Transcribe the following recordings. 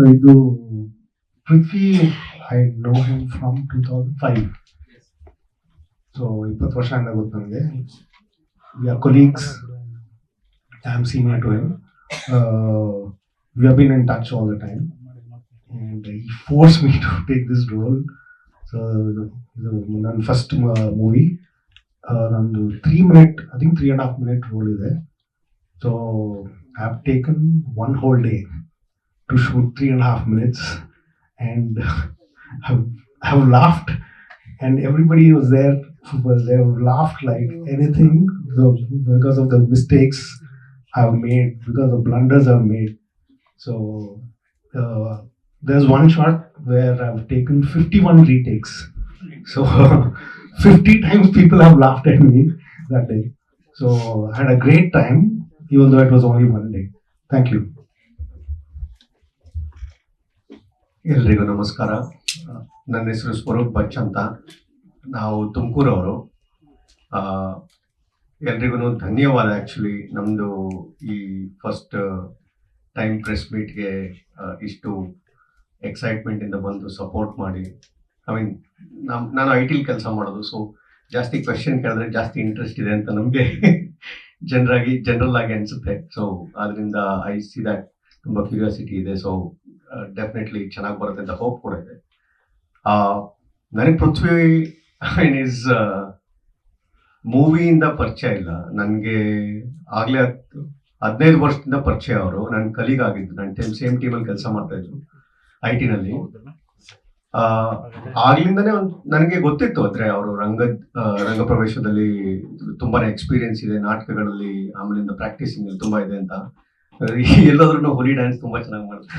So ಇದು Prithvi I know him from two thousand five so ಇಪ್ಪತ್ತು ವರ್ಷ ಅಂತ ಗೊತ್ತು ನನಗೆ. We are colleagues I am senior to him we have been in touch all the time and he forced me to take this role. So, ಇದು ಇದು ನನ್ನ first movie ನಂದು three minute I think three and half minute role ಇದೆ. So I have taken one whole day to shoot three and a half minutes and have, have laughed. And everybody was there was there laughed like anything because of the mistakes I've made because of blunders I've made. So uh, there's one shot where I've taken 51 retakes. So 50 times people have laughed at me that day. So I had a great time even though it was only one day. Thank you. ಎಲ್ರಿಗೂ ನಮಸ್ಕಾರ. ನನ್ನ ಹೆಸರು ಸ್ವರೂಪ್ ಬಚ್ ಅಂತ ನಾವು ತುಮಕೂರವರು ಎಲ್ರಿಗೂ ಧನ್ಯವಾದ actually ನಮ್ಮದು ಈ ಫಸ್ಟ್ ಟೈಮ್ ಪ್ರೆಸ್ ಮೀಟ್ಗೆ ಇಷ್ಟು ಎಕ್ಸೈಟ್ಮೆಂಟಿಂದ ಬಂದು ಸಪೋರ್ಟ್ ಮಾಡಿ. ಐ ಮೀನ್ ನಮ್ಮ ನಾನು ಐ ಟಿಲಿ ಕೆಲಸ ಮಾಡೋದು ಸೊ ಜಾಸ್ತಿ ಕ್ವೆಶನ್ ಕೇಳಿದ್ರೆ ಜಾಸ್ತಿ ಇಂಟ್ರೆಸ್ಟ್ ಇದೆ ಅಂತ ನಮಗೆ ಜನರಾಗಿ ಜನರಲ್ ಆಗಿ ಅನಿಸುತ್ತೆ. ಸೊ ಅದರಿಂದ ಐ ಸಿ ದ್ಯಾಟ್ ತುಂಬ ಕ್ಯೂರಿಯಾಸಿಟಿ ಇದೆ. ಸೊ ಡೆಫಿನೆಟ್ಲಿ ಚೆನ್ನಾಗಿ ಬರುತ್ತೆ ಅಂತ ಹೋಪ್ ಕೂಡ ಇದೆ. ನನಗೆ ಪೃಥ್ವಿ ಐನ್ ಈಸ್ ಮೂವಿಯಿಂದ ಪರಿಚಯ ಇಲ್ಲ. ನನಗೆ ಆಗಲೇ ಹದಿನೈದು ವರ್ಷದಿಂದ ಪರಿಚಯ ಅವರು. ನನ್ನ ಕಲೀಗ್ ಆಗಿದ್ದು ನನ್ನ ಟೈಮ್ ಸೇಮ್ ಟೀಮಲ್ಲಿ ಕೆಲಸ ಮಾಡ್ತಾ ಇದ್ರು ಐ ಟಿನಲ್ಲಿ ಆಗ್ಲಿಂದನೇ ಒಂದು, ನನಗೆ ಗೊತ್ತಿತ್ತು. ಅಂದ್ರೆ ಅವರು ರಂಗ ರಂಗ ಪ್ರವೇಶದಲ್ಲಿ ತುಂಬಾನೇ ಎಕ್ಸ್ಪೀರಿಯನ್ಸ್ ಇದೆ. ನಾಟಕಗಳಲ್ಲಿ ಆಮೇಲಿಂದ ಪ್ರಾಕ್ಟೀಸಿಂಗ್ ತುಂಬಾ ಇದೆ ಅಂತ. ಎಲ್ಲಾದ್ರೂ ಹುಲಿ ಡ್ಯಾನ್ಸ್ ತುಂಬಾ ಚೆನ್ನಾಗಿ ಮಾಡ್ತಾರೆ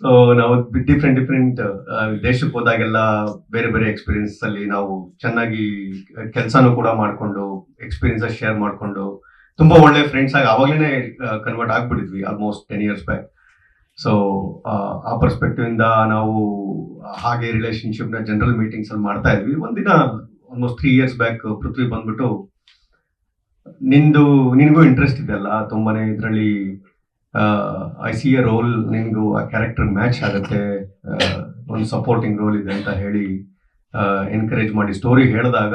ಸೊ ನಾವು ಡಿಫ್ರೆಂಟ್ ಡಿಫ್ರೆಂಟ್ ದೇಶಕ್ಕೆ ಹೋದಾಗೆಲ್ಲ ಬೇರೆ ಬೇರೆ ಎಕ್ಸ್ಪೀರಿಯನ್ಸ್ ಅಲ್ಲಿ ನಾವು ಚೆನ್ನಾಗಿ ಕೆಲಸನೂ ಕೂಡ ಮಾಡ್ಕೊಂಡು ಎಕ್ಸ್ಪೀರಿಯನ್ಸ್ ಶೇರ್ ಮಾಡ್ಕೊಂಡು ತುಂಬಾ ಒಳ್ಳೆ ಫ್ರೆಂಡ್ಸ್ ಆಗಿ ಅವಾಗಲೇ convert ಆಗ್ಬಿಟ್ಟಿದ್ವಿ almost ten years back so ಆ ಪರ್ಸ್ಪೆಕ್ಟಿವ್ ಇಂದ ನಾವು ಹಾಗೆ ರಿಲೇಶನ್ಶಿಪ್ನ ಜನರಲ್ ಮೀಟಿಂಗ್ಸ್ ಅಲ್ಲಿ ಮಾಡ್ತಾ ಇದ್ವಿ. ಒಂದಿನ almost three years back Prithvi ಬಂದ್ಬಿಟ್ಟು ನಿಂದು, ನಿನಗೂ ಇಂಟ್ರೆಸ್ಟ್ ಇದೆಯಲ್ಲ ತುಂಬಾನೇ ಇದರಲ್ಲಿ ಐ ಸಿ ಎ ರೋಲ್ ನಿನ್ಗೂ ಆ ಕ್ಯಾರೆಕ್ಟರ್ ಮ್ಯಾಚ್ ಆಗುತ್ತೆ ಒಂದು ಸಪೋರ್ಟಿಂಗ್ ರೋಲ್ ಇದೆ ಅಂತ ಹೇಳಿ ಎನ್ಕರೇಜ್ ಮಾಡಿ ಸ್ಟೋರಿ ಹೇಳಿದಾಗ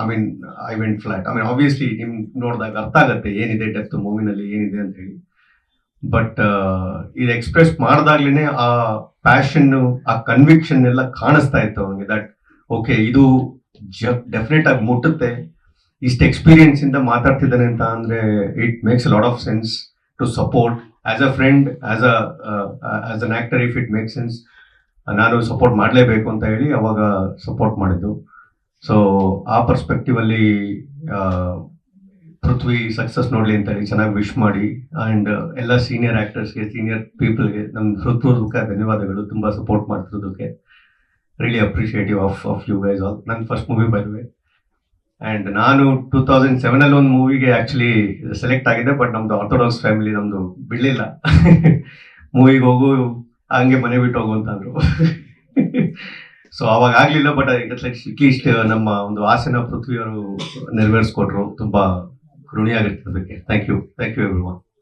I mean I went flat I mean obviously ನಿಮ್ ನೋಡಿದಾಗ ಅರ್ಥ ಆಗುತ್ತೆ, ಏನಿದೆ ಡೆಪ್ತ್ ಮೂವಿನಲ್ಲಿ ಏನಿದೆ ಅಂತ ಹೇಳಿ. ಬಟ್ ಇದು ಎಕ್ಸ್ಪ್ರೆಸ್ ಮಾಡಿದಾಗ್ಲೇ ಆ ಪ್ಯಾಷನ್ ಆ ಕನ್ವಿಕ್ಷನ್ ಎಲ್ಲ ಕಾಣಿಸ್ತಾ ಇತ್ತು ಅವನಿಗೆ. ದಟ್ ಓಕೆ ಇದು ಡೆಫಿನೆಟ್ ಆಗಿ ಮುಟ್ಟುತ್ತೆ. ಇಷ್ಟು ಎಕ್ಸ್ಪೀರಿಯನ್ಸ್ ಇಂದ ಮಾತಾಡ್ತಿದ್ದಾನೆ ಅಂತ ಅಂದ್ರೆ it makes lot of sense to support as a friend as as an actor if it make sense ನಾನು ಸಪೋರ್ಟ್ ಮಾಡಲೇಬೇಕು ಅಂತ ಹೇಳಿ ಅವಾಗ ಸಪೋರ್ಟ್ ಮಾಡಿದ್ದು. ಸೊ ಆ ಪರ್ಸ್ಪೆಕ್ಟಿವ್ ಅಲ್ಲಿ ಪೃಥ್ವಿ ಸಕ್ಸಸ್ ನೋಡ್ಲಿ ಅಂತ ಹೇಳಿ ಚೆನ್ನಾಗಿ ವಿಶ್ ಮಾಡಿ ಅಂಡ್ ಎಲ್ಲ ಸೀನಿಯರ್ ಆಕ್ಟರ್ಸ್ಗೆ ಸೀನಿಯರ್ ಪೀಪಲ್ಗೆ ನಮ್ಮ ಹೃತ್ಪೂರ್ವಕ ಧನ್ಯವಾದಗಳು. ತುಂಬಾ support ಮಾಡ್ತಿರೋದಕ್ಕೆ really appreciative of of you guys all ನನ್ನ ಫಸ್ಟ್ ಮೂವಿ ಬರುವೆ ಅಂಡ್ ನಾನು ಟೂ ತೌಸಂಡ್ ಸೆವೆನ್ ಅಲ್ಲಿ ಒಂದು ಮೂವಿಗೆ ಆ್ಯಕ್ಚುಲಿ ಸೆಲೆಕ್ಟ್ ಆಗಿದೆ ಬಟ್ ನಮ್ದು ಆರ್ಥೋಡಾಕ್ಸ್ ಫ್ಯಾಮಿಲಿ ನಮ್ದು ಬಿಡಲಿಲ್ಲ. ಮೂವಿಗೆ ಹೋಗು, ಹಂಗೆ ಮನೆ ಬಿಟ್ಟು ಹೋಗು ಅಂತ ಅಂದ್ರು ಸೊ ಅವಾಗ ಆಗಲಿಲ್ಲ ಬಟ್ ಅಟ್ಲೀಸ್ಟ್ ನಮ್ಮ ಒಂದು ಆಸೆನ ಪೃಥ್ವಿಯವರು ನೆರವೇರಿಸ್ಕೊಟ್ರು. ತುಂಬಾ ಅದಕ್ಕೆ. Thank you thank you every